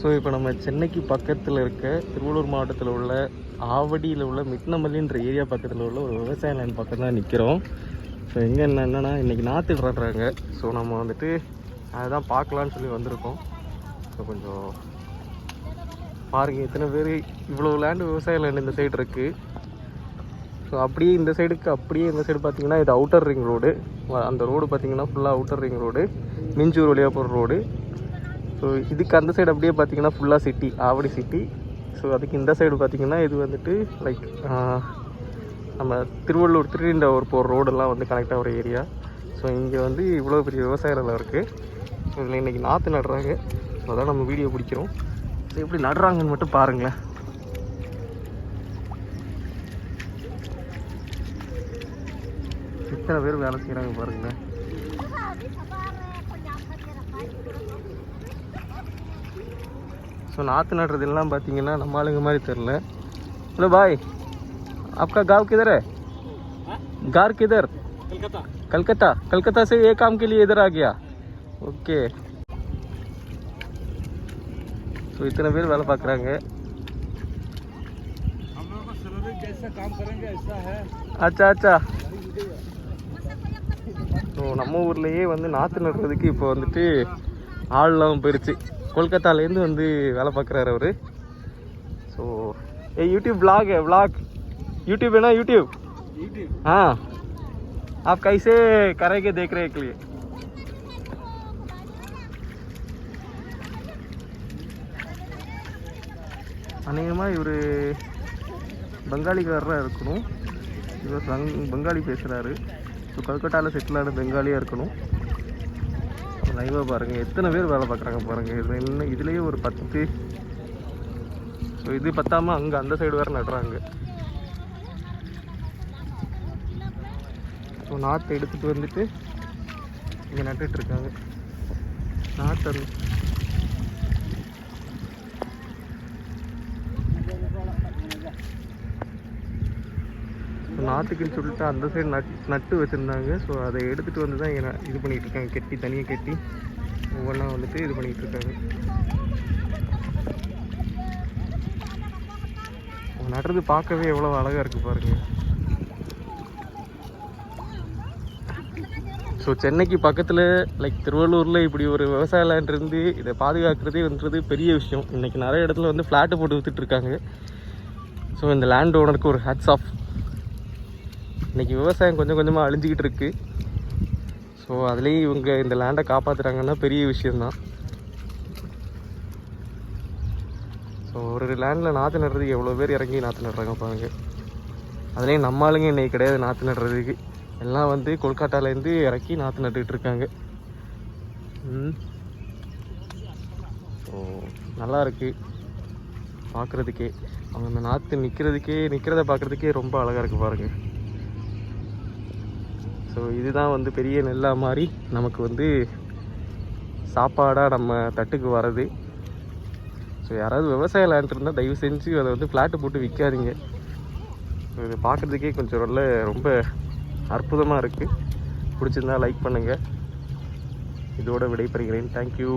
So இப்போ நம்ம சென்னைக்கு பக்கத்தில் இருக்க திருவள்ளூர் மாவட்டத்தில் உள்ள ஆவடியில் உள்ள மிட்னமல்லின்ற ஏரியா பக்கத்தில் உள்ள ஒரு விவசாய லைன் பக்கம் தான் நிற்கிறோம் ஸோ எங்கே என்ன என்னென்னா இன்றைக்கி நாற்று விடுறாங்க. ஸோ நம்ம வந்துட்டு அதுதான் பார்க்கலான்னு சொல்லி வந்திருக்கோம். ஸோ கொஞ்சம் பாருங்கள் இத்தனை பேர் இவ்வளோ லேண்டு விவசாய லேண்டு இந்த சைடு இருக்குது ஸோ அப்படியே இந்த சைடுக்கு அப்படியே இந்த சைடு பார்த்திங்கன்னா இது அவுட்டர் ரிங் ரோடு அந்த ரோடு பார்த்தீங்கன்னா ஃபுல்லாக அவுட்டர் ரிங் ரோடு மிஞ்சூர் வழியாக போகிற ரோடு ஸோ இதுக்கு அந்த சைடு அப்படியே பார்த்தீங்கன்னா ஃபுல்லாக சிட்டி ஆவடி சிட்டி ஸோ அதுக்கு இந்த சைடு பார்த்தீங்கன்னா இது வந்துட்டு லைக் நம்ம திருவள்ளூர் திருநீண்டவர் போகிற ரோடெல்லாம் வந்து கனெக்ட் ஆகிற ஏரியா ஸோ இங்கே வந்து இவ்வளோ பெரிய விவசாய நிலம் இருக்குது இதில் இன்றைக்கி நாற்று நடுறாங்க. ஸோ அதான் நம்ம வீடியோ பிடிக்கிறோம். ஸோ எப்படி நடுறாங்கன்னு மட்டும் பாருங்களேன். எத்தனை பேர் வேலை செய்கிறாங்க பாருங்களேன். ஸோ நாற்று நடுறதெல்லாம் பார்த்தீங்கன்னா நம்ம ஆளுங்க மாதிரி தெரில ஹலோ பாய் आपका गांव किधर है गार किधर कलकत्ता कलकत्ता कलकत्ता से ये काम के लिए इधर आ गया ओके ஸோ இத்தனை பேர் வேலை பார்க்குறாங்க हम लोगों को सैलरी जैसा काम करेंगे ऐसा है அச்சா அச்சா ஸோ நம்ம ஊர்லேயே வந்து நாற்று நடுறதுக்கு இப்போ வந்துட்டு ஆள்லாம் போயிருச்சு கொல்கத்தாலேருந்து வந்து வேலை பார்க்குறாரு அவர் ஸோ ஏ யூடியூப் vlog है vlog यूट्यूब है ना यूट्यूब यूट्यूब हाँ आप कैसे करेंगे देख रहे के लिए அநேகமாக இவர் பெங்காலிக்காரராக இருக்கணும் இவர் பங் பெங்காலி பேசுகிறாரு ஸோ கல்கட்டாவில் செட்டில் ஆன பெங்காலியாக இருக்கணும் லைவாக பாருங்கள் எத்தனை பேர் வேலை பார்க்குறாங்க பாருங்கள் இதில் இன்னும் இதுலேயே ஒரு பத்து. ஸோ இது பத்தாமல் அங்கே அந்த சைடு வேறு நடுறாங்க. ஸோ நாற்று எடுத்துகிட்டு வந்துட்டு இங்கே நட்டுட்ருக்காங்க நாட்டை நாற்று ஸோ நாற்றுக்குன்னு சொல்லிட்டு அந்த சைடு நட் நட்டு வச்சுருந்தாங்க. ஸோ அதை எடுத்துகிட்டு வந்து தான் இங்கே இது பண்ணிகிட்டு இருக்காங்க. கெட்டி தனியாக கெட்டி ஒவ்வொன்றா வந்துட்டு இது பண்ணிகிட்டு இருக்காங்க. அவங்க நடுறது பார்க்கவே எவ்வளோ அழகாக இருக்குது பாருங்கள் ஸோ சென்னைக்கு பக்கத்தில் லைக் திருவள்ளூரில் இப்படி ஒரு விவசாய லேண்ட் இருந்து இதை பாதுகாக்கிறதேன்றது பெரிய விஷயம். இன்றைக்கி நிறைய இடத்துல வந்து ஃப்ளாட்டு போட்டு வித்துட்டு ஸோ இந்த லேண்ட் ஓனருக்கு ஒரு ஹேட்ஸ் ஆஃப் இன்றைக்கி விவசாயம் கொஞ்சம் கொஞ்சமாக அழிஞ்சிக்கிட்டு இருக்குது ஸோ அதுலேயும் இவங்க இந்த லேண்டை காப்பாற்றுறாங்கன்னா பெரிய விஷயந்தான் ஸோ ஒரு லேண்டில் நாற்று நடுறதுக்கு எவ்வளோ பேர் இறங்கி நாற்று நடுறாங்க பாருங்க. அதுலேயும் நம்ம ஆளுங்க இன்னைக்கு கிடையாது நாற்று நடுறதுக்கு. எல்லாம் வந்து கொல்கட்டாலேருந்து இறக்கி நாற்று நட்டுக்கிட்டு இருக்காங்க. ஸோ நல்லா இருக்குது பார்க்குறதுக்கே அவங்க அந்த நாற்று நிற்கிறதுக்கே நிற்கிறத பார்க்குறதுக்கே ரொம்ப அழகாக இருக்குது பாருங்கள் ஸோ இதுதான் வந்து பெரிய நெல்லா மாதிரி நமக்கு வந்து சாப்பாடாக நம்ம தட்டுக்கு வர்றது. ஸோ யாராவது விவசாய லேண்ட் இருந்தால் தயவு செஞ்சு அதை வந்து ஃப்ளாட்டு போட்டு விற்காதீங்க இது பார்க்குறதுக்கே கொஞ்சம் நல்ல ரொம்ப அற்புதமாக இருக்குது பிடிச்சிருந்தா லைக் பண்ணுங்கள் இதோட விடைபெறுகிறேன். தேங்க்யூ